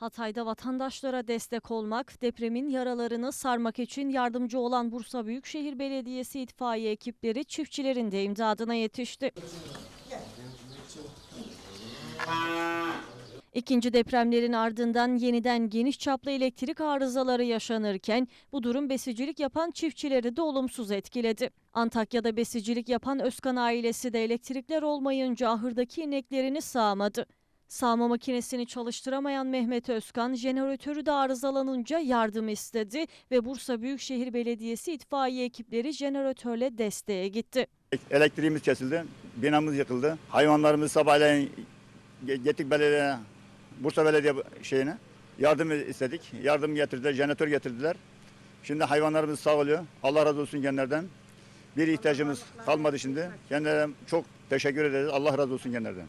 Hatay'da vatandaşlara destek olmak, depremin yaralarını sarmak için yardımcı olan Bursa Büyükşehir Belediyesi itfaiye ekipleri çiftçilerin de imdadına yetişti. İkinci depremlerin ardından yeniden geniş çaplı elektrik arızaları yaşanırken bu durum besicilik yapan çiftçileri de olumsuz etkiledi. Antakya'da besicilik yapan Özkan ailesi de elektrikler olmayınca ahırdaki ineklerini sağmadı. Sağma makinesini çalıştıramayan Mehmet Özkan jeneratörü de arızalanınca yardım istedi ve Bursa Büyükşehir Belediyesi itfaiye ekipleri jeneratörle desteğe gitti. Elektriğimiz kesildi, binamız yıkıldı. Hayvanlarımızı sabahleyin gittik belediye, Bursa Belediye şeyine yardım istedik. Yardım getirdiler, jeneratör getirdiler. Şimdi hayvanlarımız sağ oluyor. Allah razı olsun kendilerden. Bir ihtiyacımız kalmadı şimdi. Kendilerine çok teşekkür ederiz. Allah razı olsun kendilerden.